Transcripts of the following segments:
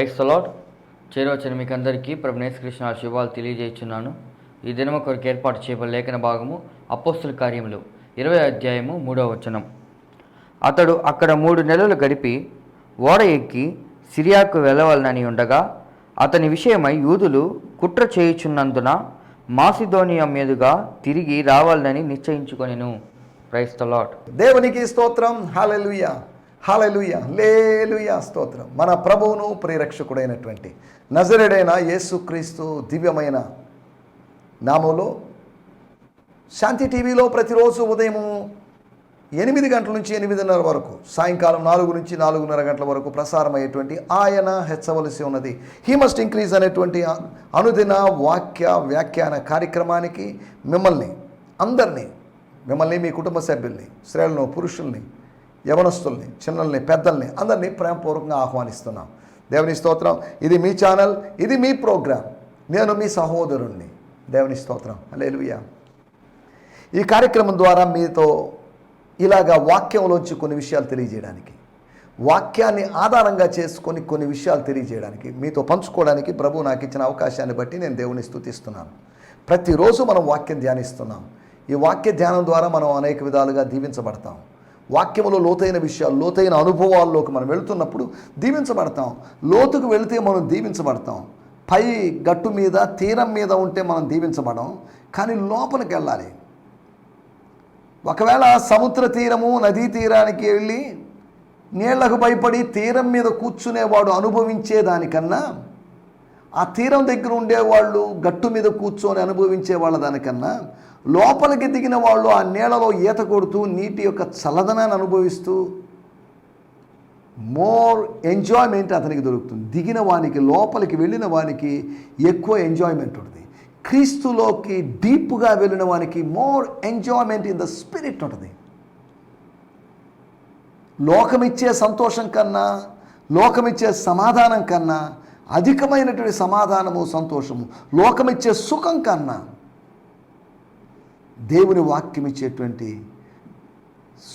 Price తలాడ్ చేరవచ్చిన మీకు అందరికీ ప్రభునేశ్ కృష్ణ శుభాలు తెలియజేస్తున్నాను ఈ దినము కొరకు ఏర్పాటు చేయబడిన లేఖన భాగము అపోస్తుల కార్యములు. ఇరవై అధ్యాయము మూడవ వచనం. అతడు అక్కడ మూడు నెలలు గడిపి ఓడ ఎక్కి సిరియాకు వెళ్ళవలనని ఉండగా అతని విషయమై యూదులు కుట్ర చేయుచున్నందున మాసిదోనియా మీదుగా తిరిగి రావాలని నిశ్చయించుకొనెను. క్రైస్తలాట్ దేవునికి స్తోత్రం. హాలెలుయ హాలెలుయ లేలుయ స్తోత్రం. మన ప్రభువును ప్రేరక్షకుడైనటువంటి నజరుడైన యేసుక్రీస్తు దివ్యమైన నామంలో శాంతి టీవీలో ప్రతిరోజు ఉదయము ఎనిమిది గంటల నుంచి ఎనిమిదిన్నర వరకు సాయంకాలం నాలుగు నుంచి నాలుగున్నర గంటల వరకు ప్రసారమయ్యేటువంటి ఆయన హెచ్చవలసి ఉన్నది. హీ మస్ట్ ఇంక్రీజ్ అనేటువంటి అనుదిన వాక్య వ్యాఖ్యాన కార్యక్రమానికి మిమ్మల్ని అందరినీ మిమ్మల్ని మీ కుటుంబ సభ్యుల్ని స్త్రీలను పురుషుల్ని యవనస్తుల్ని చిన్నల్ని పెద్దల్ని అందరినీ ప్రేమపూర్వకంగా ఆహ్వానిస్తున్నాం. దేవుని స్తోత్రం ఇది మీ ఛానల్ ఇది మీ ప్రోగ్రాం. నేను మీ సహోదరుణ్ణి. దేవుని స్తోత్రం. అలేలుయ్యా ఈ కార్యక్రమం ద్వారా మీతో ఇలాగా వాక్యంలోంచి కొన్ని విషయాలు తెలియజేయడానికి వాక్యాన్ని ఆధారంగా చేసుకొని కొన్ని విషయాలు తెలియజేయడానికి మీతో పంచుకోవడానికి ప్రభు నాకు ఇచ్చిన అవకాశాన్ని బట్టి నేను దేవుని స్థుతిస్తున్నాను. ప్రతిరోజు మనం వాక్యం ధ్యానిస్తున్నాం. ఈ వాక్య ధ్యానం ద్వారా మనం అనేక విధాలుగా దీవించబడతాం. వాక్యములో లోతైన విషయాలు లోతైన అనుభవాల్లోకి మనం వెళుతున్నప్పుడు దీవించబడతాం. లోతుకు వెళితే మనం దీవించబడతాం. పై గట్టు మీద తీరం మీద ఉంటే మనం దీవించబడం. కానీ లోపలికి వెళ్ళాలి. ఒకవేళ సముద్ర తీరము నదీ తీరానికి వెళ్ళి నీళ్ళకు భయపడి తీరం మీద కూర్చునేవాడు అనుభవించే దానికన్నా ఆ తీరం దగ్గర ఉండేవాళ్ళు గట్టు మీద కూర్చొని అనుభవించే వాళ్ళ దానికన్నా లోపలికి దిగిన వాళ్ళు ఆ నీళ్ళలో ఈత కొడుతూ నీటి యొక్క చల్లదనాన్ని అనుభవిస్తూ మోర్ ఎంజాయ్మెంట్ అతనికి దొరుకుతుంది. దిగిన వానికి లోపలికి వెళ్ళిన వానికి ఎక్కువ ఎంజాయ్మెంట్ ఉంటుంది. క్రీస్తులోకి డీప్గా వెళ్ళిన వానికి more enjoyment in the spirit ఉంటుంది. లోకమిచ్చే సంతోషం కన్నా లోకమిచ్చే సమాధానం కన్నా అధికమైనటువంటి సమాధానము సంతోషము లోకమిచ్చే సుఖం కన్నా దేవుని వాక్యం ఇచ్చేటువంటి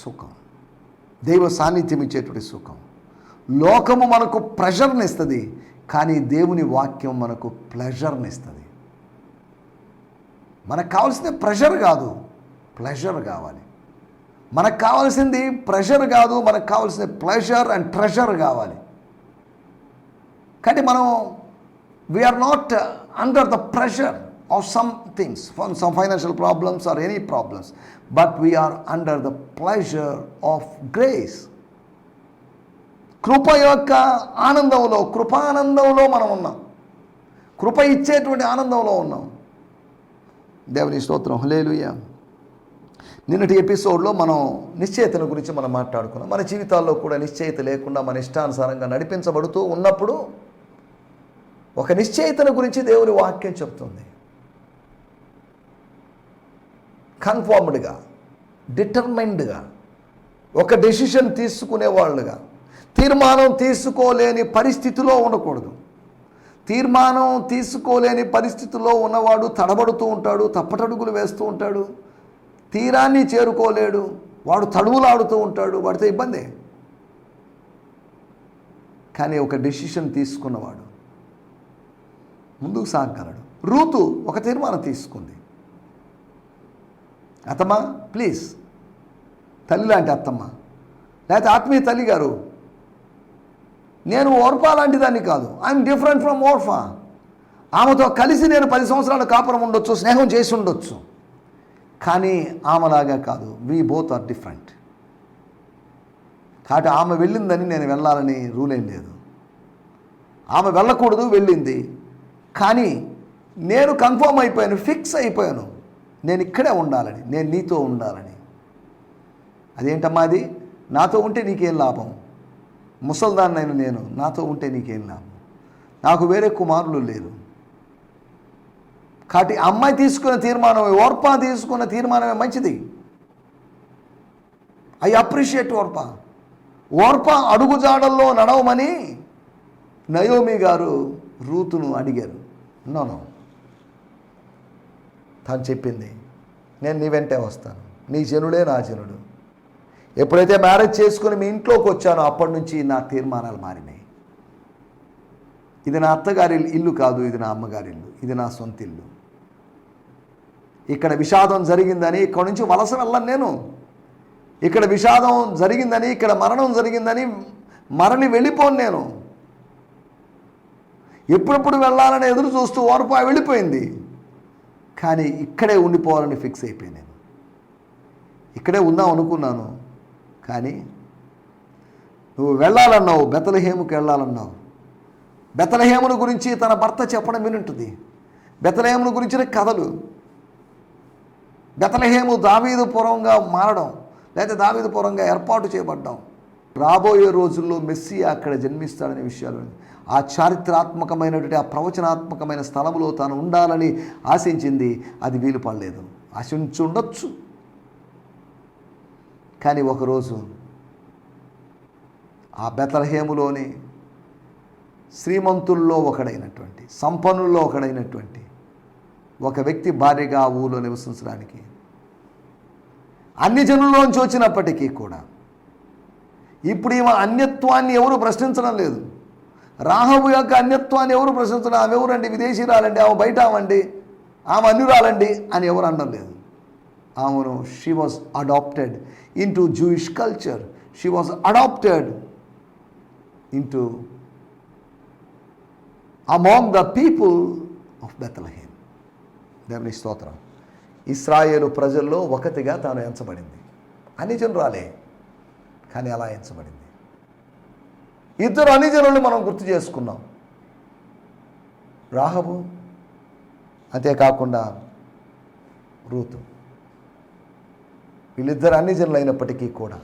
సుఖం. దైవ సాన్నిధ్యం ఇచ్చేటువంటి సుఖం. లోకము మనకు ప్రెషర్ని ఇస్తుంది కానీ దేవుని వాక్యం మనకు ప్లెజర్ని ఇస్తుంది. మనకు కావాల్సింది ప్రెషర్ కాదు ప్లెజర్ కావాలి. మనకు కావాల్సింది ప్రెషర్ కాదు మనకు కావాల్సింది ప్లెజర్ అండ్ ట్రెషర్ కావాలి. కానీ మనం we are not under the pressure of some things from some financial problems or any problems but we are under the pleasure of grace కృప యొక్క ఆనందంలో కృపానందంలో మనం ఉన్నాం. కృప ఇచ్చేటువంటి ఆనందంలో ఉన్నాం. దేవుని స్తోత్రం. హలేలుయ్యా నిన్నటి ఎపిసోడ్లో మనం నిశ్చయితన గురించి మనం మాట్లాడుకున్నాం. మన జీవితాల్లో కూడా నిశ్చయిత లేకుండా మన ఇష్టానుసారంగా నడిపించబడుతూ ఉన్నప్పుడు ఒక నిశ్చయితన గురించి దేవుని వాక్యం చెప్తుంది. కన్ఫర్మ్డ్గా డిటర్మైన్డ్గా ఒక డెసిషన్ తీసుకునే వాళ్ళుగా తీర్మానం తీసుకోలేని పరిస్థితిలో ఉండకూడదు. తీర్మానం తీసుకోలేని పరిస్థితిలో ఉన్నవాడు తడబడుతూ ఉంటాడు తప్పటడుగులు వేస్తూ ఉంటాడు తీరాన్ని చేరుకోలేడు వాడు తడువులాడుతూ ఉంటాడు వాడితో ఇబ్బంది. కానీ ఒక డెసిషన్ తీసుకున్నవాడు ముందుకు సాగగలడు. రూతు ఒక తీర్మానం తీసుకుంది. అత్తమ్మ ప్లీజ్ తల్లి లాంటి అత్తమ్మ. లేకపోతే ఆత్మీయ తల్లి గారు నేను ఓర్ఫా లాంటి దాన్ని కాదు. I'm different from Orpah. ఆమెతో కలిసి నేను పది సంవత్సరాలు కాపురం ఉండొచ్చు స్నేహం చేసి ఉండొచ్చు. కానీ ఆమెలాగా కాదు. వీ బోత్ ఆర్ డిఫరెంట్ కాబట్టి ఆమె వెళ్ళిందని నేను వెళ్ళాలని రూల్ ఏం లేదు. ఆమె వెళ్ళకూడదు వెళ్ళింది. కానీ నేను కన్ఫర్మ్ అయిపోయాను ఫిక్స్ అయిపోయాను. నేను ఇక్కడే ఉండాలని నేను నీతో ఉండాలని. అదేంటమ్మా అది? నాతో ఉంటే నీకేం లాభం? ముసల్దాన్నైన నేను నాతో ఉంటే నీకేం లాభం? నాకు వేరే కుమారులు లేరు. కాబట్టి అమ్మాయి తీసుకున్న తీర్మానం ఓర్పా తీసుకున్న తీర్మానమే మంచిది. I appreciate Orpah. ఓర్పా అడుగుజాడల్లో నడవమని నయోమి గారు రూతును అడిగారు. నో. తాను చెప్పింది నేను నీ వెంటే వస్తాను. నీ జనుడే నా జనుడు ఎప్పుడైతే మ్యారేజ్ చేసుకుని మీ ఇంట్లోకి వచ్చానో అప్పటి నుంచి నా తీర్మానాలు మారినాయి. ఇది నా అత్తగారి ఇల్లు కాదు ఇది నా అమ్మగారి ఇల్లు ఇది నా సొంత ఇల్లు. ఇక్కడ విషాదం జరిగిందని ఇక్కడ నుంచి వలస వెళ్ళను నేను. ఇక్కడ విషాదం జరిగిందని ఇక్కడ మరణం జరిగిందని మరలి వెళ్ళిపోను నేను. ఎప్పుడెప్పుడు వెళ్ళాలని ఎదురు చూస్తూ ఓరపా వెళ్ళిపోయింది. కానీ ఇక్కడే ఉండిపోవాలని ఫిక్స్ అయిపోయాను నేను. ఇక్కడే ఉందాం అనుకున్నాను కానీ నువ్వు వెళ్ళాలన్నావు బెతలహేముకి వెళ్ళాలన్నావు. బెతలహేమును గురించి తన భర్త చెప్పడం వినుంటుంది. బెతలహేమును గురించిన కథలు. బెతలహేము దావీదుపురంగా మారడం లేదా దావీదుపురంగా ఏర్పాటు చేయబడ్డాం. రాబోయే రోజుల్లో మెస్సి అక్కడ జన్మిస్తాడనే విషయాలు ఆ చారిత్రాత్మకమైనటువంటి ఆ ప్రవచనాత్మకమైన స్థలంలో తాను ఉండాలని ఆశించింది అది వీలు పడలేదు. ఆశించుండొచ్చు. కానీ ఒకరోజు ఆ బెతలహేములోని శ్రీమంతుల్లో ఒకడైనటువంటి సంపన్నుల్లో ఒకడైనటువంటి ఒక వ్యక్తి భార్యగా ఆ ఊళ్ళో నివసించడానికి అన్ని జనుల్లోంచి వచ్చినప్పటికీ కూడా ఇప్పుడు ఈమె అన్యత్వాన్ని ఎవరు ప్రశ్నించడం లేదు. రాహబు యొక్క అన్యత్వాన్ని ఎవరు ప్రశ్నించడం ఆమె ఎవరండి? విదేశీరాలండి ఆమె బయట ఆమండి? ఆమె అన్యురాలండి అని ఎవరు అనడం లేదు. ఆమెను she was adopted in to Jewish culture she was adopted in to among the people of Bethlehem దేవుని స్తోత్రం. ఇస్రాయేలు ప్రజల్లో ఒకటిగా తాను ఎంచబడింది. అన్ని జనరాలే కానీ అలా ఎంచబడింది. ఇద్దరు అన్ని మనం గుర్తు చేసుకున్నాం. రాహబు అంతేకాకుండా రూతు. వీళ్ళిద్దరు అన్నిజనులు అయినప్పటికీ కూడా.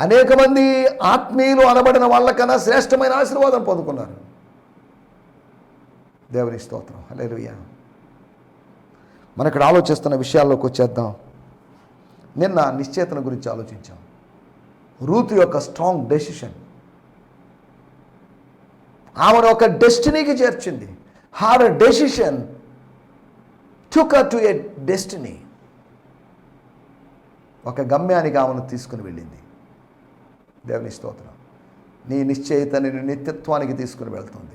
అనేక మంది ఆత్మీయులు అనబడిన వాళ్ళకన్నా శ్రేష్టమైన ఆశీర్వాదం పొందుకున్నారు. దేవుని స్తోత్రం. హల్లెలూయా. మన ఇక్కడ ఆలోచిస్తున్న విషయాల్లోకి వచ్చేద్దాం. నిన్న నిశ్చేతన గురించి ఆలోచించాం. రూత్ యొక్క స్ట్రాంగ్ డెసిషన్. ఆమెను ఒక డెస్టినీకి చేర్చింది. Her decision took to a destiny. ఒక గమ్యానికి ఆమెను తీసుకుని వెళ్ళింది. దేవుని స్తోత్రం. నీ నిశ్చయిత నేను నిత్యత్వానికి తీసుకుని వెళ్తుంది.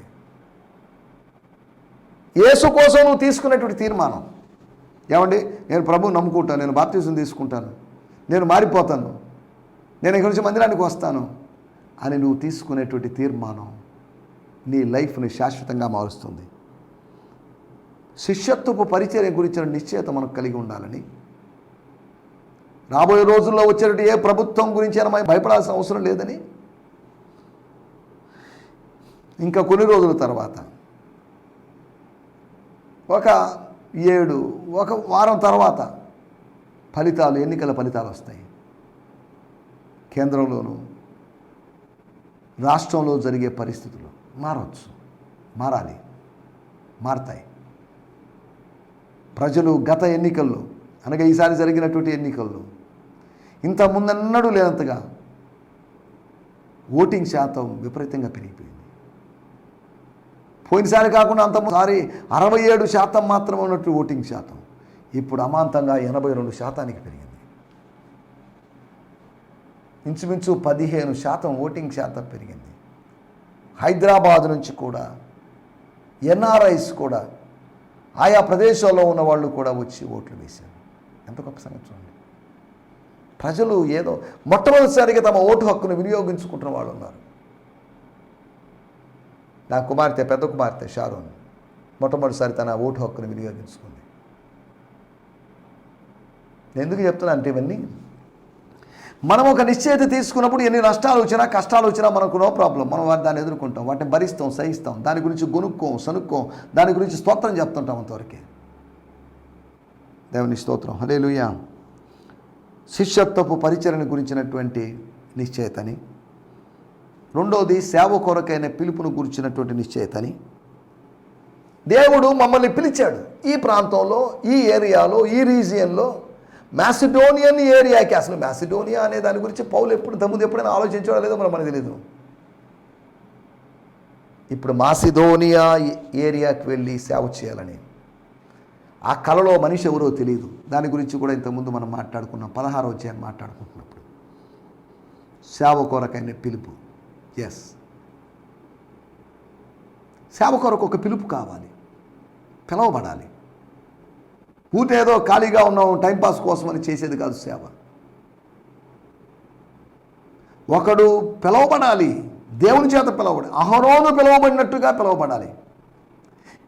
యేసు కోసం నువ్వు తీసుకునేటువంటి తీర్మానం. ఏమండి? నేను ప్రభు నమ్ముకుంటాను. నేను బాప్తీసం తీసుకుంటాను. నేను మారిపోతాను. నేను ఇక్కడి నుంచి మందిరానికి వస్తాను అని నువ్వు తీసుకునేటువంటి తీర్మానం నీ లైఫ్ని శాశ్వతంగా మారుస్తుంది. శిష్యత్వపు పరిచర్య గురించిన నిశ్చయత మనకు కలిగి ఉండాలని రాబోయే రోజుల్లో వచ్చేటువంటి ఏ ప్రభుత్వం గురించి అయినా మనం భయపడాల్సిన అవసరం లేదని ఇంకా కొన్ని రోజుల తర్వాత ఒక ఏడు ఒక వారం తర్వాత ఫలితాలు ఎన్నికల ఫలితాలు వస్తాయి. కేంద్రంలోనూ రాష్ట్రంలో జరిగే పరిస్థితులు మారవచ్చు మారాలి మారతాయి. ప్రజలు గత ఎన్నికల్లో అనగా ఈసారి జరిగినటువంటి ఎన్నికల్లో ఇంత ముందన్నడూ లేనంతగా ఓటింగ్ శాతం విపరీతంగా పెరిగిపోయింది. పోయినసారి కాకుండా అంతసారి అరవై ఏడు శాతం మాత్రమే ఉన్నట్టు ఓటింగ్ శాతం ఇప్పుడు అమాంతంగా ఎనభై రెండు శాతానికి పెరిగింది. ఇంచుమించు పదిహేను శాతం ఓటింగ్ శాతం పెరిగింది. హైదరాబాద్ నుంచి కూడా ఎన్ఆర్ఐస్ కూడా ఆయా ప్రదేశాల్లో ఉన్న వాళ్ళు కూడా వచ్చి ఓట్లు వేశారు. ఎంత గొప్ప సంగతి చూడండి. ప్రజలు ఏదో మొట్టమొదటిసారిగా తమ ఓటు హక్కును వినియోగించుకుంటున్న వాళ్ళు ఉన్నారు. నా కుమార్తె పెద్ద కుమార్తె షారోన్ మొట్టమొదటిసారి తన ఓటు హక్కును వినియోగించుకుంది. ఎందుకు చెప్తున్నా అంటే ఇవన్నీ మనం ఒక నిశ్చయిత తీసుకున్నప్పుడు ఎన్ని నష్టాలు వచ్చినా కష్టాలు వచ్చినా మనకు నో ప్రాబ్లం మనం వాటి దాన్ని ఎదుర్కొంటాం. వాటిని భరిస్తాం సహిస్తాం. దాని గురించి గొనుక్కోం సనుక్కోం. దాని గురించి స్తోత్రం చెప్తుంటాం అంతవరకే. దేవుని స్తోత్రం. హలే శిష్యత్వపు పరిచరణ గురించినటువంటి నిశ్చయితని. రెండోది సేవ కొరకైన పిలుపును గురించినటువంటి నిశ్చయితని. దేవుడు మమ్మల్ని పిలిచాడు. ఈ ప్రాంతంలో ఈ ఏరియాలో ఈ రీజియన్లో మ్యాసిడోనియన్ ఏరియాకి అసలు మ్యాసిడోనియా అనే దాని గురించి పౌలు ఎప్పుడు తమ్ముడు ఎప్పుడైనా ఆలోచించడం లేదో మనం మనకు తెలియదు ఇప్పుడు మాసిడోనియా ఏరియాకి వెళ్ళి సేవ చేయాలని. ఆ కళలో మనిషి ఎవరో తెలియదు దాని గురించి కూడా ఇంతకుముందు మనం మాట్లాడుకున్నాం. పదహారు వచ్చాయని మాట్లాడుకుంటున్నప్పుడు. సేవ కొరకైన పిలుపు. ఎస్ సేవ కొరకు ఒక పిలుపు కావాలి. పిలవబడాలి. ఊరిని ఏదో ఖాళీగా ఉన్నాం టైంపాస్ కోసం అని చేసేది కాదు సేవ. ఒకడు పిలవబడాలి దేవుని చేత పిలవబడాలి అహరోను పిలవబడినట్టుగా పిలవబడాలి.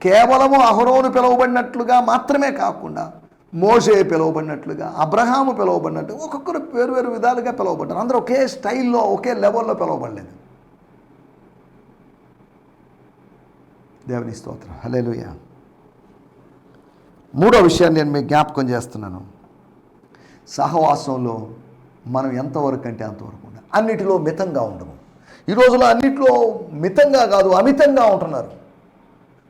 కేవలము అహరోను పిలువబడినట్లుగా మాత్రమే కాకుండా మోషే పిలువబడినట్లుగా అబ్రహాము పిలువబడినట్టు ఒక్కొక్కరు వేరు వేరు విధాలుగా పిలువబడ్డారు. అందరూ ఒకే స్టైల్లో ఒకే లెవెల్లో పిలువబడలేదు. దేవుని స్తోత్రం. హల్లెలూయా. మూడో విషయాన్ని నేను మీకు జ్ఞాపకం చేస్తున్నాను. సహవాసంలో మనం ఎంతవరకు అంటే అంతవరకు ఉండాలి. అన్నిటిలో మితంగా ఉండము. ఈ రోజులో అన్నిటిలో మితంగా కాదు అమితంగా ఉంటున్నారు.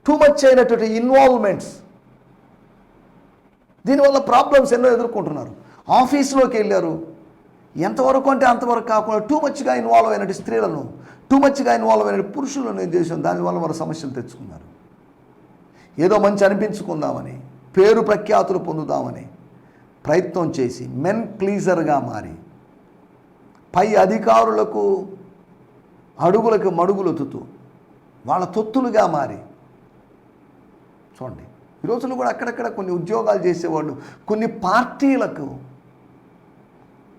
టూ మచ్ అయినటువంటి ఇన్వాల్వ్మెంట్స్ దీనివల్ల ప్రాబ్లమ్స్ ఎన్నో ఎదుర్కొంటున్నారు. ఆఫీస్లోకి వెళ్ళారు. ఎంతవరకు అంటే అంతవరకు కాకుండా టూ మచ్గా ఇన్వాల్వ్ అయినటువంటి స్త్రీలను టూ మచ్గా ఇన్వాల్వ్ అయిన పురుషులను ఏం చేసాం దానివల్ల వారు సమస్యలు తెచ్చుకున్నారు. ఏదో మంచి అనిపించుకుందామని పేరు ప్రఖ్యాతులు పొందుదామని ప్రయత్నం చేసి మెన్ ప్లీజర్గా మారి పై అధికారులకు అడుగులకు మడుగులొత్తుతూ వాళ్ళ తొత్తులుగా మారి. చూడండి ఈ రోజులు కూడా అక్కడక్కడ కొన్ని ఉద్యోగాలు చేసేవాళ్ళు కొన్ని పార్టీలకు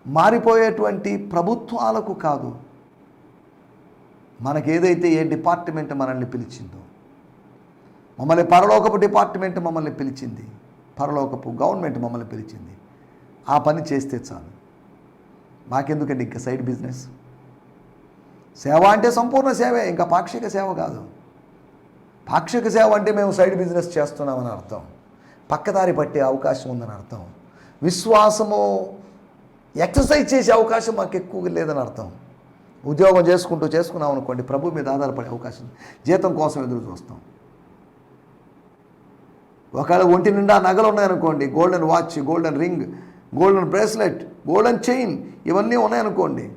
మారిపోయేటువంటి ప్రభుత్వాలకు కాదు. మనకేదైతే ఏ డిపార్ట్మెంట్ మనల్ని పిలిచిందో మమ్మల్ని పరలోకపు డిపార్ట్మెంట్ మమ్మల్ని పిలిచింది. పరలోకపు గవర్నమెంట్ మమ్మల్ని పిలిచింది. ఆ పని చేస్తే చాలు. మాకెందుకండి ఇంకా సైడ్ బిజినెస్? సేవ అంటే సంపూర్ణ సేవే ఇంకా పాక్షిక సేవ కాదు. పాక్షిక సేవ అంటే మేము సైడ్ బిజినెస్ చేస్తున్నామని అర్థం. పక్కదారి పట్టే అవకాశం ఉందని అర్థం. విశ్వాసము ఎక్సర్సైజ్ చేసే అవకాశం మాకు ఎక్కువగా లేదని అర్థం. ఉద్యోగం చేసుకుంటూ చేసుకున్నాం అనుకోండి ప్రభు మీద ఆధారపడే అవకాశం జీతం కోసం ఎదురు చూస్తాం. ఒకవేళ ఒంటి నిండా నగలు ఉన్నాయనుకోండి golden watch golden ring golden bracelet golden chain ఇవన్నీ ఉన్నాయనుకోండి.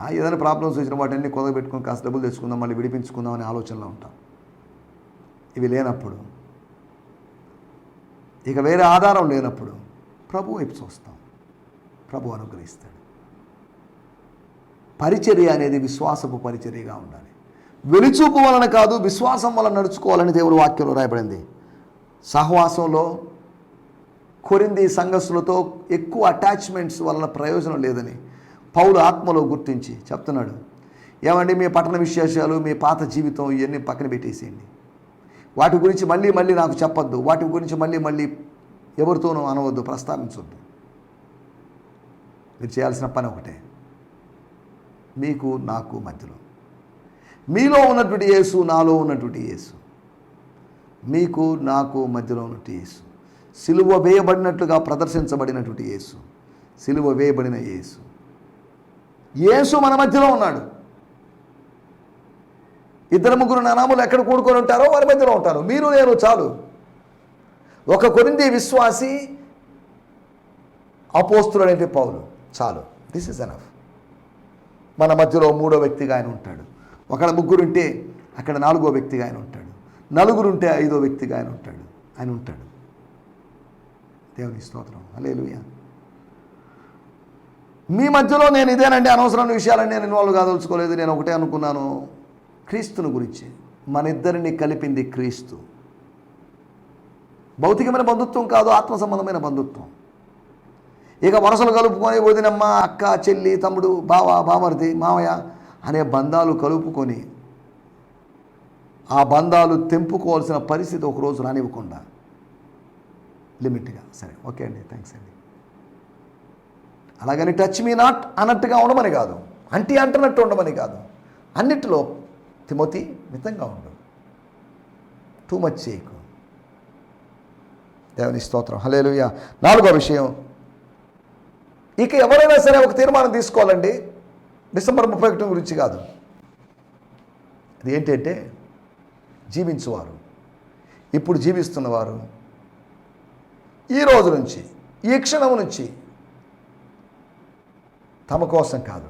ఆ, ఏదైనా ప్రాబ్లమ్స్ వచ్చిన వాటిని కుదబెట్టుకుని కాస్త డబ్బులు తెచ్చుకుందాం మళ్ళీ విడిపించుకుందాం అనే ఆలోచనలో ఉంటాం. ఇవి లేనప్పుడు. ఇక వేరే ఆధారం లేనప్పుడు ప్రభు వైపు చూస్తాం. ప్రభు అనుగ్రహిస్తాడు. పరిచర్య అనేది విశ్వాసపు పరిచర్యగా ఉండాలి. వెలుచూపు వలన కాదు విశ్వాసం వలన నడుచుకోవాలని దేవుడు వాక్యంలో రాయబడింది. సహవాసంలో కొరింది సంఘస్సులతో ఎక్కువ అటాచ్మెంట్స్ వలన ప్రయోజనం లేదని పౌలు ఆత్మలో గుర్తించి చెప్తున్నాడు. ఏమండి మీ పట్టణ విశేషాలు మీ పాత జీవితం ఇవన్నీ పక్కన పెట్టేసేయండి. వాటి గురించి మళ్ళీ మళ్ళీ నాకు చెప్పొద్దు. వాటి గురించి మళ్ళీ మళ్ళీ ఎవరితోనూ అనవద్దు ప్రస్తావించొద్దు. మీరు చేయాల్సిన పని ఒకటే. మీకు నాకు మధ్యలో. మీలో ఉన్నటువంటి యేసు నాలో ఉన్నటువంటి యేసు. మీకు నాకు మధ్యలో ఉన్నటువంటి యేసు. సిలువ వేయబడినట్లుగా ప్రదర్శించబడినటువంటి యేసు. సిలువ వేయబడిన యేసు. యేసు మన మధ్యలో ఉన్నాడు. ఇద్దరు ముగ్గురు నానాములు ఎక్కడ కూడుకొని ఉంటారో వారి మధ్యలో ఉంటారు. మీరు నేను చాలు. ఒక కొరింది విశ్వాసి అపోస్తుడనేటి పౌలు. చాలు. దిస్ ఇస్ ఎనఫ్ మన మధ్యలో మూడో వ్యక్తిగా ఆయన ఉంటాడు. ఒకళ్ళ ముగ్గురుంటే అక్కడ నాలుగో వ్యక్తిగా ఆయన ఉంటాడు. నలుగురుంటే ఐదో వ్యక్తిగా ఆయన ఉంటాడు. ఆయన ఉంటాడు. దేవుని స్తోత్రం. అలేలుయ మీ మధ్యలో నేను ఇదేనండి అనవసరమైన విషయాలని నేను ఇన్వాల్వ్ కాదలుచుకోలేదు. నేను ఒకటే అనుకున్నాను. క్రీస్తుని గురించి. మన ఇద్దరిని కలిపింది క్రీస్తు. భౌతికమైన బంధుత్వం కాదు ఆత్మ సంబంధమైన బంధుత్వం. ఇక వరసలు కలుపుకొని వదినమ్మ అక్క చెల్లి తమ్ముడు బావ బామర్ది మామయ్య అనే బంధాలు కలుపుకొని ఆ బంధాలు తెంపుకోవాల్సిన పరిస్థితి ఒకరోజు రానివ్వకుండా లిమిట్గా. సరే ఓకే అండి. థ్యాంక్స్ అండి. అలాగని టచ్ మీ నాట్ అన్నట్టుగా ఉండమని కాదు. అంటి అంటున్నట్టు ఉండమని కాదు. అన్నిటిలో తిమోతి మితంగా ఉండు టూ మచ్ చేయకు దేవుని స్తోత్రం. హలేలుయ నాలుగో విషయం. ఇక ఎవరైనా సరే ఒక తీర్మానం తీసుకోవాలండి. డిసెంబర్ ముప్పై ఒకటి గురించి కాదు. అది ఏంటంటే జీవించువారు. ఇప్పుడు జీవిస్తున్నవారు ఈ రోజు నుంచి ఈ క్షణం నుంచి తమ కోసం కాదు.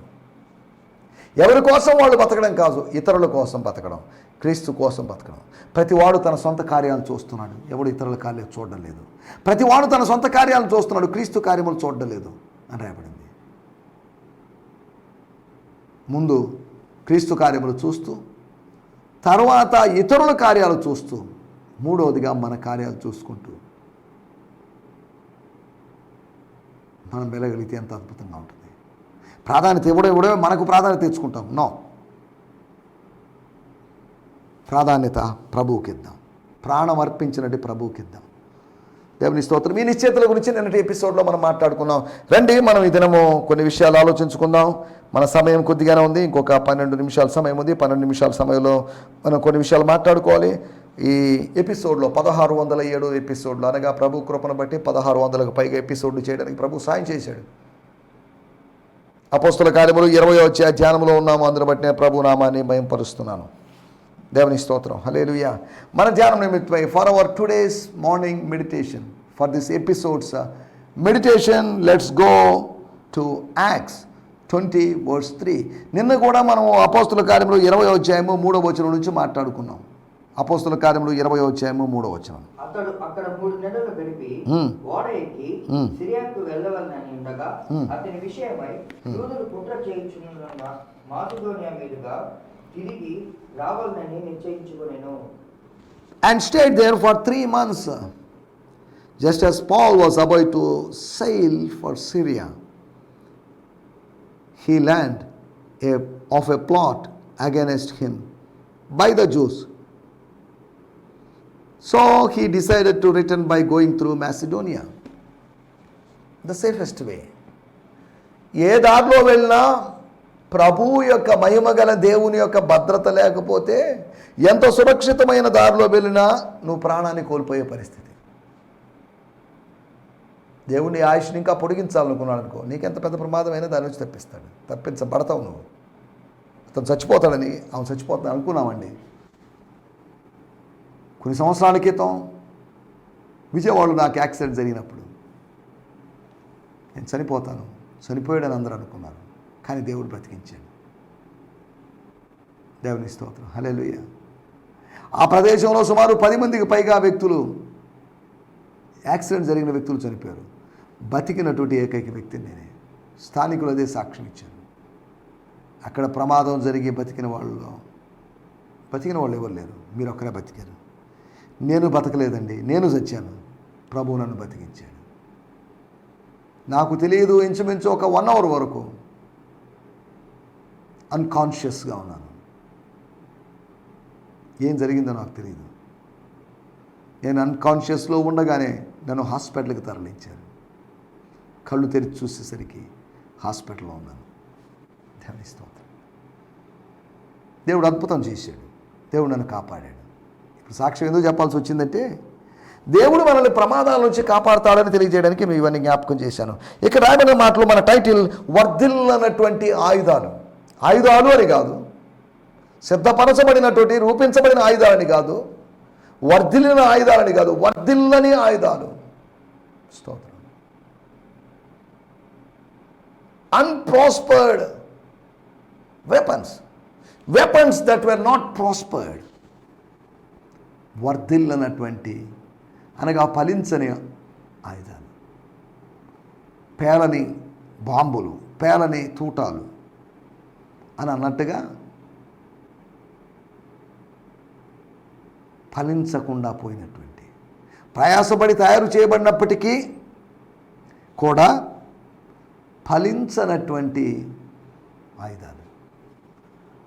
ఎవరి కోసం వాళ్ళు బతకడం కాదు ఇతరుల కోసం బతకడం క్రీస్తు కోసం బతకడం. ప్రతివాడు తన సొంత కార్యాలను చూస్తున్నాడు. ఎవడు ఇతరుల కార్యాలు చూడడం లేదు. ప్రతివాడు తన సొంత కార్యాలను చూస్తున్నాడు క్రీస్తు కార్యములు చూడడం లేదు అని రాయబడింది. ముందు క్రీస్తు కార్యములు చూస్తూ తర్వాత ఇతరుల కార్యాలు చూస్తూ మూడవదిగా మన కార్యాలు చూసుకుంటూ మనం వెళ్ళగలిగితే ఎంత అద్భుతంగా ఉంటుంది. ప్రాధాన్యత ఇవ్వడం ఇవ్వడమే మనకు ప్రాధాన్యత తెచ్చుకుంటాం. నో. ప్రాధాన్యత ప్రభువుకి ఇద్దాం ప్రాణం అర్పించినట్టు ప్రభువుకి ఇద్దాం దేవుని స్తోత్రం. ఈ నిశ్చేతల గురించి నిన్నటి ఎపిసోడ్లో మనం మాట్లాడుకున్నాం. రండి మనం ఈ దినము కొన్ని విషయాలు ఆలోచించుకుందాం. మన సమయం కొద్దిగానే ఉంది. ఇంకొక పన్నెండు నిమిషాల సమయం ఉంది. పన్నెండు నిమిషాల సమయంలో మనం కొన్ని విషయాలు మాట్లాడుకోవాలి. ఈ ఎపిసోడ్లో పదహారు వందల ఏడు ఎపిసోడ్లో. అనగా ప్రభు కృపను బట్టి పదహారు వందలకు పైగా ఎపిసోడ్లు చేయడానికి ప్రభు సాయం చేశాడు. అపోస్తుల కార్యములు ఇరవై వచ్చే ధ్యానంలో ఉన్నాము. అందులో బట్టి నేను ప్రభు నామాన్ని భయంపరుస్తున్నాను. దేవుని స్తోత్రం. హలేలుయా మన ధ్యానం నిమిత్తమై for our today's morning meditation. For this episodes meditation let's go to Acts twenty words three నిన్న కూడా మనం అపోస్తుల కార్యములు ఇరవై అధ్యాయము మూడో వచనం నుంచి మాట్లాడుకున్నాం. అపోస్తుల కార్యములు ఇరవై అధ్యాయము మూడో వచనం. అతడు అక్కడ మూడు నెలలు గడిపి. ఓడ ఎక్కి. సిరియాకు వెళ్ళవలనని ఉండగా. అతని విషయమై యూదులు కుట్ర మీదుగా తిరిగి రావాలని నిశ్చయించుకొనెను. And stayed there for three months, just as Paul was about to sail for Syria. He learned a, of a plot against him by the Jews. So he decided to return by going through Macedonia. The safest way. ఏ దారిలో వెళ్ళినా ప్రభువు యొక్క మహిమ గల దేవుని యొక్క భద్రత లేకపోతే ఎంత సురక్షితమైన దారిలో వెళ్ళినా నువ్వు ప్రాణాన్ని కోల్పోయే పరిస్థితి దేవుని ఆయుష్ని ఇంకా పొడిగించాలనుకున్నాడు అనుకో నీకెంత పెద్ద ప్రమాదమైనా దాని నుంచి తప్పిస్తాడు. తప్పించబడతావు నువ్వు. అతను చచ్చిపోతాడని అవును చచ్చిపోతాడు అనుకున్నామండి. కొన్ని సంవత్సరాల క్రితం విజయవాడలో నాకు యాక్సిడెంట్ జరిగినప్పుడు నేను చనిపోతాను చనిపోయాడని అందరూ అనుకున్నారు. కానీ దేవుడు బ్రతికించాడు. దేవుని స్తోత్రం. హల్లెలూయా. ఆ ప్రదేశంలో సుమారు పది మందికి పైగా వ్యక్తులు యాక్సిడెంట్ జరిగిన వ్యక్తులు చనిపోయారు. బతికినటువంటి ఏకైక వ్యక్తిని నేనే. స్థానికులు అదే సాక్ష్యం ఇచ్చాను అక్కడ ప్రమాదం జరిగి బతికిన వాళ్ళలో బతికిన వాళ్ళు ఎవరు లేరు. మీరు ఒక్కరే బతికారు. నేను బతకలేదండి. నేను చచ్చాను. ప్రభువు నన్ను బతికించాడు. నాకు తెలియదు ఇంచుమించు ఒక వన్ అవర్ వరకు అన్కాన్షియస్గా ఉన్నాను. ఏం జరిగిందో నాకు తెలియదు. నేను అన్కాన్షియస్లో ఉండగానే నన్ను హాస్పిటల్కి తరలించారు. కళ్ళు తెరిచి చూసేసరికి హాస్పిటల్లో ఉన్నాను. దేవుని స్తోత్రం. దేవుడు అద్భుతం చేశాడు. దేవుడు నన్ను కాపాడాడు. ఇప్పుడు సాక్ష్యం ఎందుకు చెప్పాల్సి వచ్చిందంటే దేవుడు మనల్ని ప్రమాదాల నుంచి కాపాడతాడని తెలియజేయడానికి మేము ఇవన్నీ జ్ఞాపకం చేశాను. ఇక్కడ రాయబడిన మాటలు మన టైటిల్ వర్ధిల్లనటువంటి ఆయుధాలు. ఆయుధాలు అని కాదు. సిద్ధపరచబడినటువంటి రూపించబడిన ఆయుధాలని కాదు. వర్ధిల్లిన ఆయుధాలని కాదు. వర్ధిల్లని ఆయుధాలు. స్తోత్రం. Unprospered weapons weapons that were not prospered వర్ధిల్లనటువంటి అనగా ఫలించని ఆయుధాలు. పేలని బాంబులు పేలని తూటాలు అని అన్నట్టుగా ఫలించకుండా పోయినటువంటి ప్రయాసపడి తయారు చేయబడినప్పటికీ కూడా ఫలించనటువంటి ఆయుధాలు.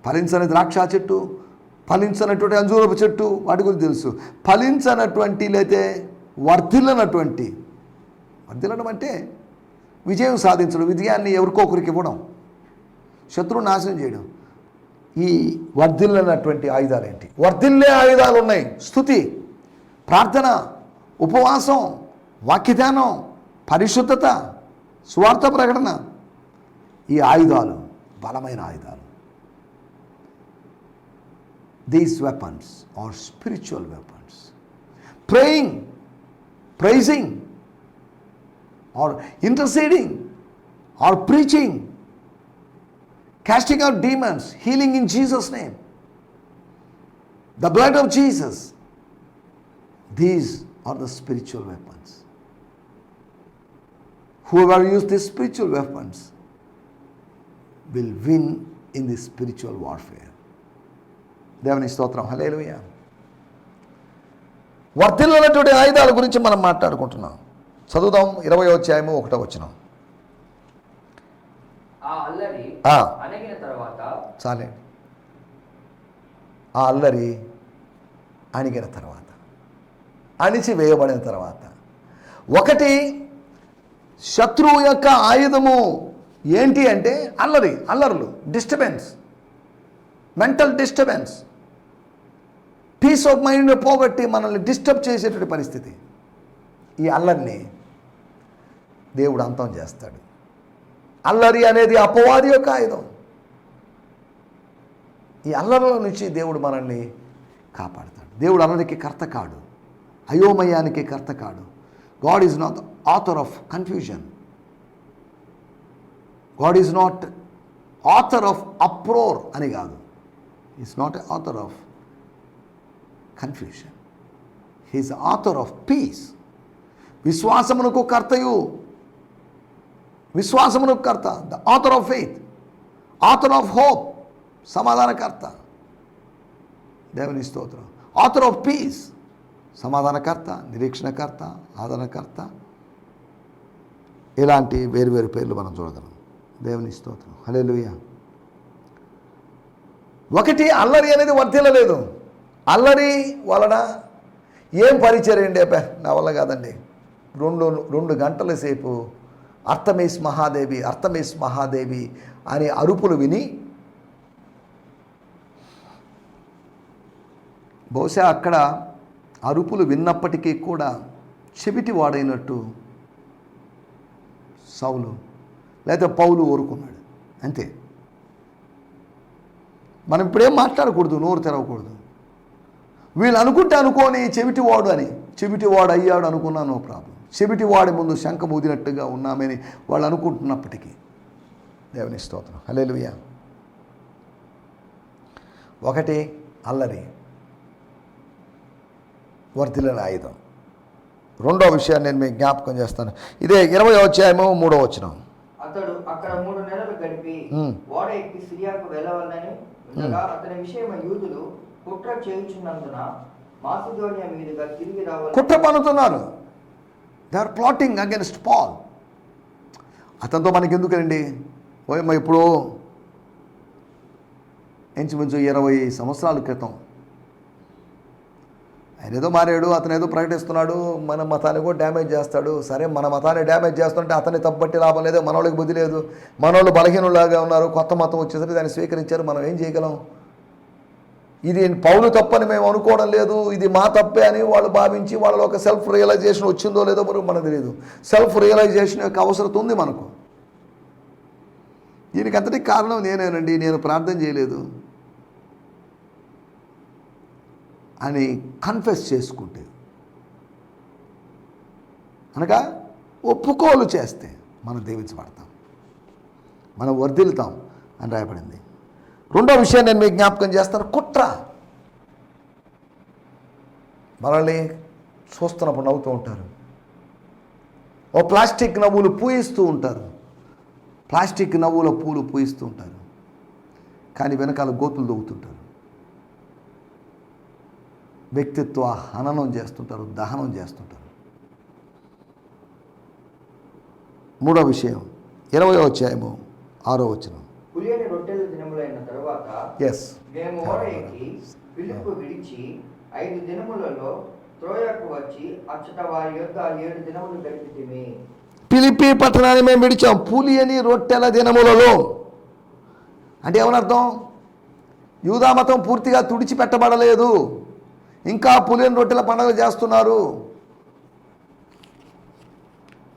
ఫలించని ద్రాక్ష చెట్టు ఫలించనటువంటి అంజూరపు చెట్టు వాటి గురించి తెలుసు. ఫలించనటువంటి లేతే వర్ధిల్లనటువంటి వర్ధిల్లడం అంటే విజయం సాధించడం విజయాన్ని ఎవరికొకరికి ఇవ్వడం. శత్రువు నాశనం చేయడం. ఈ వర్ధిల్లనటువంటి ఆయుధాలు ఏంటి వర్ధిల్లే ఆయుధాలు ఉన్నాయి. స్థుతి ప్రార్థన ఉపవాసం వాక్యధ్యానం పరిశుద్ధత స్వార్థ ప్రకటన. ఈ ఆయుధాలు బలమైన ఆయుధాలు. These weapons are spiritual weapons praying praising or interceding or preaching casting out demons healing in Jesus name the blood of Jesus these are the spiritual weapons Whoever uses these spiritual weapons will win in this spiritual warfare. దేవుని స్తోత్రం. Hallelujah వర్ధిల్లున్నటువంటి ఆయుధాల గురించి మనం మాట్లాడుకుంటున్నాం. చదువుదాం ఇరవై అధ్యాయము ఒకటో వచ్చినాం చాలే. ఆ అల్లరి అణిగిన తర్వాత అణిచి వేయబడిన తర్వాత. ఒకటి శత్రువు యొక్క ఆయుధము ఏంటి అంటే అల్లరి అల్లరులు disturbance mental disturbance peace of mind పోగొట్టి మనల్ని డిస్టర్బ్ చేసేటువంటి పరిస్థితి. ఈ అల్లరిని దేవుడు అంతం చేస్తాడు. అల్లరి అనేది అపవాది యొక్క ఆయుధం. ఈ అల్లరుల నుంచి దేవుడు మనల్ని కాపాడుతాడు. దేవుడు అల్లరికి కర్త కాడు. అయోమయానికి కర్త కాడు. God is not author of confusion God is not author of uproar అని కాదు. Is not a author of confusion he's author of peace విశ్వాసమునకు కర్తయు. విశ్వాసమునకు కర్త. The author of faith author of hope సమాధానకర్త. దేవుని స్తోత్రం. ఆథర్ ఆఫ్ పీస్ సమాధానకర్త నిరీక్షణకర్త ఆదరణకర్త ఇలాంటి వేరు వేరు పేర్లు మనం చూడగలం. దేవుని స్తోత్రం. హలే ఒకటి అల్లరి అనేది వర్తిల్లలేదు అల్లరి వలన ఏం పరిచయం అండి అబ్బా నా వల్ల కాదండి. రెండు రెండు గంటల సేపు అర్థమేస్ మహాదేవి అర్థమేస్ మహాదేవి అనే అరుపులు విని బహుశా అక్కడ అరుపులు విన్నప్పటికీ కూడా చెవిటి వాడైనట్టు సౌలు లేకపోతే పౌలు ఊరుకున్నాడు. అంతే. మనం ఇప్పుడేం మాట్లాడకూడదు నోరు తెరవకూడదు. వీళ్ళు అనుకుంటే అనుకోని చెవిటివాడు అని. చెవిటివాడు అయ్యాడు అనుకున్నా నో ప్రాబ్లం. చెవిటివాడి ముందు శంఖ ఊదినట్టుగా ఉన్నామని వాళ్ళు అనుకుంటున్నప్పటికీ దేవుని స్తోత్రం. హల్లెలూయా. ఒకటి అల్లరి వర్ధిల్లని ఆయుధం. రెండో విషయాన్ని నేను మీకు జ్ఞాపకం చేస్తాను. ఇదే ఇరవై అధ్యాయము మూడో వచ్చినాం అతడు అక్కడ మూడు నెలలు గడిపి మ్. ఓడ ఎక్కి సిరియాకు వెళ్ళవలనని ఉండగా అతని విషయం యూదులు కుట్ర చేయుచున్నందున మాసిదోనియా మీదుగా తిరిగి రావాలి కుట్ర పన్నుతున్నారు. They are plotting against Paul అతనితో మనకి ఎందుకండి ఓయమ్మ ఇప్పుడు ఇంచుమించు ఇరవై సంవత్సరాల క్రితం ఆయన ఏదో మారాడు అతను ఏదో ప్రకటిస్తున్నాడు మన మతాన్ని కూడా డ్యామేజ్ చేస్తాడు. సరే మన మతాన్ని డ్యామేజ్ చేస్తుంటే అతన్ని తప్పట్టి లాభం లేదు మనోళ్ళకి బుద్ధి లేదు. మనోళ్ళు బలహీనులాగా ఉన్నారు కొత్త మతం వచ్చేసరికి దాన్ని స్వీకరించారు మనం ఏం చేయగలం? ఇది పౌలు తప్పని మేము అనుకోవడం లేదు ఇది మా తప్పే అని వాళ్ళు భావించి వాళ్ళలో ఒక సెల్ఫ్ రియలైజేషన్ వచ్చిందో లేదో మరి మనకు తెలియదు సెల్ఫ్ రియలైజేషన్ యొక్క అవసరం ఉంది మనకు. దీనికి అంతటి కారణం నేనేనండి నేను ప్రార్థన చేయలేదు. అని కన్ఫెస్ చేసుకుంటే అనగా ఒప్పుకోలు చేస్తే మనం దీవించబడతాం మనం వర్ధిల్తాం అని రాయబడింది. రెండో విషయం నేను మీకు జ్ఞాపకం చేస్తాను కుట్ర. మనల్ని చూస్తున్నప్పుడు నవ్వుతూ ఉంటారు. ఓ ప్లాస్టిక్ నవ్వులు పూయిస్తూ ఉంటారు. ప్లాస్టిక్ నవ్వుల పూలు పూయిస్తూ ఉంటారు. కానీ వెనకాల గోతులు దవ్వుతుంటారు. వ్యక్తిత్వ హననం చేస్తుంటారు దహనం చేస్తుంటారు. మూడో విషయం ఇరవై అధ్యాయము ఆరో తరువాత ఎస్ మేము ఓడ ఎక్కి పిలుపు విడిచి ఐదు దినములలో త్రోయకు వచ్చి అచ్చట వారి యొక్క ఏడు దినములు గడిపితిమి. పిలిపి పట్టణాన్ని మేము విడిచాం పులియని రొట్టెల దినములలో. అంటే ఏమనర్థం? యూదా మతం పూర్తిగా తుడిచిపెట్టబడలేదు. ఇంకా పులియన్ రొట్టెల పండుగ చేస్తున్నారు.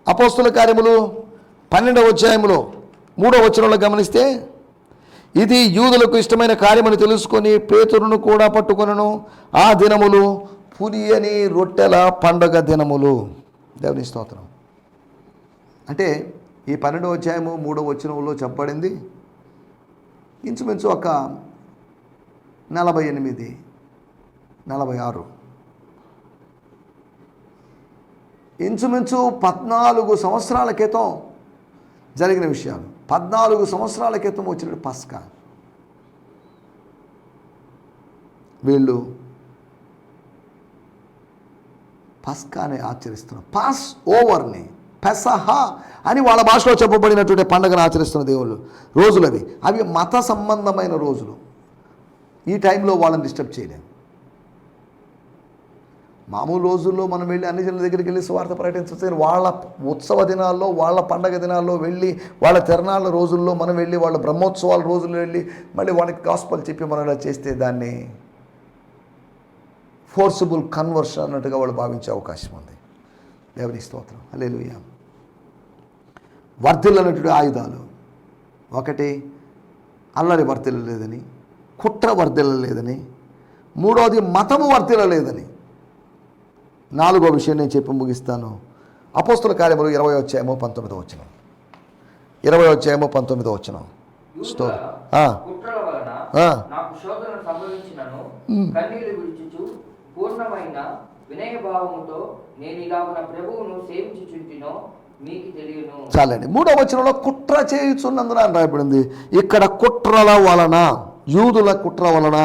అపోస్తుల కార్యములు పన్నెండవ అధ్యాయంలో మూడవ వచనంలో గమనిస్తే ఇది యూదులకు ఇష్టమైన కార్యమని తెలుసుకొని పేతురును కూడా పట్టుకొనను. ఆ దినములు పులియని రొట్టెల పండగ దినములు. దేవుని స్తోత్రం. అంటే ఈ పన్నెండవ అధ్యాయము మూడవ వచనంలో చెప్పబడింది. ఇంచుమించు ఒక నలభై ఎనిమిది నలభై ఆరు. ఇంచుమించు పద్నాలుగు సంవత్సరాల క్రితం జరిగిన విషయాలు. పద్నాలుగు సంవత్సరాల క్రితం వచ్చిన పస్కా. వీళ్ళు పస్కాని ఆచరిస్తున్నారు పాస్ ఓవర్ని పెసహా అని వాళ్ళ భాషలో చెప్పబడినటువంటి పండుగను ఆచరిస్తున్న దేవుళ్ళు రోజులు అవి అవి మత సంబంధమైన రోజులు. ఈ టైంలో వాళ్ళని డిస్టర్బ్ చేయలేము మామూలు రోజుల్లో మనం వెళ్ళి అన్ని జనుల దగ్గరికి వెళ్ళి స్వార్థ ప్రకటించవచ్చు. వాళ్ళ ఉత్సవ దినాల్లో వాళ్ళ పండగ దినాల్లో వెళ్ళి వాళ్ళ తిరణాల రోజుల్లో మనం వెళ్ళి వాళ్ళ బ్రహ్మోత్సవాల రోజుల్లో వెళ్ళి మళ్ళీ వాళ్ళకి గాస్పల్ చెప్పి మనం ఇలా చేస్తే దాన్ని ఫోర్సిబుల్ కన్వర్షన్ అన్నట్టుగా వాళ్ళు భావించే అవకాశం ఉంది. దేవుని స్తోత్రం. అలేలుయ వర్ధిల్లనటువంటి ఆయుధాలు. ఒకటి అల్లరి వర్ధిల్లలేదని కుట్ర వర్ధిల్లలేదని మూడవది మతము వర్ధిల్లలేదని. నాలుగో విషయం నేను చెప్పి ముగిస్తాను. అపోస్తుల కార్యములు ఇరవై వచ్చాయేమో పంతొమ్మిదో వచ్చిన ఇరవై వచ్చాయేమో పంతొమ్మిదో వచ్చిన స్టోరీ. పూర్ణమైన నేను ఇలాగున ప్రభువును సేవించుచుంటినో చాలండి. మూడో వచనంలో కుట్ర చేయుచున్నందున అని రాయబడింది. ఇక్కడ కుట్రల వలన యూదుల కుట్ర వలన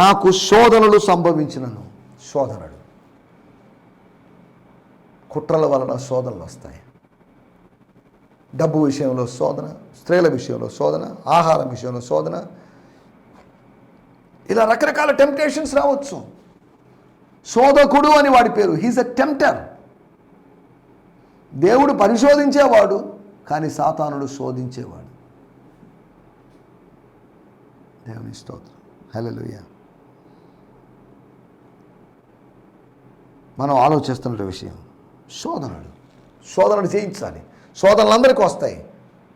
నాకు శోధనలు సంభవించినను. శోధనలు. కుట్రల వలన శోధనలు వస్తాయి. డబ్బు విషయంలో శోధన స్త్రీల విషయంలో శోధన ఆహారం విషయంలో శోధన. ఇలా రకరకాల టెంప్టేషన్స్ రావచ్చు. శోధకుడు అని వాడి పేరు. హీజ్ అ టెంప్టర్ దేవుడు పరిశోధించేవాడు కానీ సాతానుడు శోధించేవాడు. దేవుని స్తోత్రం. హలోయ మనం ఆలోచిస్తున్న విషయం. శోధనలు. శోధనలు చేయించాలి. శోధనలు అందరికీ వస్తాయి.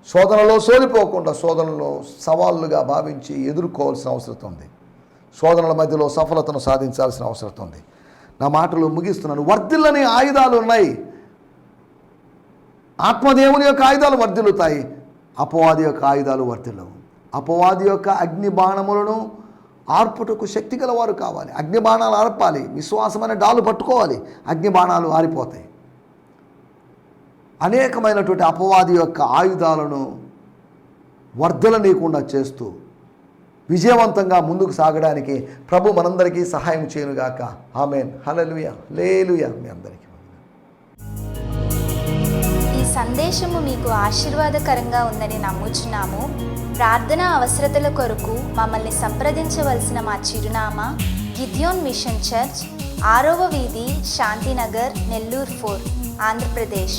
శోధనలో సోలిపోకుండా శోధనలో సవాళ్ళుగా భావించి ఎదుర్కోవాల్సిన అవసరం ఉంది. శోధనల మధ్యలో సఫలతను సాధించాల్సిన అవసరం ఉంది. నా మాటలు ముగిస్తున్నాను. వర్ధిల్లని ఆయుధాలు ఉన్నాయి. ఆత్మదేవుని యొక్క ఆయుధాలు వర్ధిల్లుతాయి. అపవాది యొక్క ఆయుధాలు వర్ధిల్లవు. అపవాది యొక్క అగ్ని బాణములను ఆర్పుటకు శక్తి గలవారు కావాలి. అగ్ని బాణాలు ఆర్పాలి. విశ్వాసమనే డాలు పట్టుకోవాలి. అగ్ని బాణాలు ఆరిపోతాయి. అనేకమైనటువంటి అపవాది యొక్క ఆయుధాలను వర్ధలనీయకుండా చేస్తూ విజయవంతంగా ముందుకు సాగడానికి ప్రభు మనందరికీ సహాయం చేయనుగాక. ఆమెన్. హలలుయ లేలుయ మీ అందరికీ ఈ సందేశము మీకు ఆశీర్వాదకరంగా ఉందని నమ్ముచున్నాము. ప్రార్థన అవసరతల కొరకు మమ్మల్ని సంప్రదించవలసిన మా చిరునామా గిద్యోన్ మిషన్ చర్చ్ ఆరవ వీధి శాంతినగర్ నెల్లూరు ఫోర్ ఆంధ్రప్రదేశ్.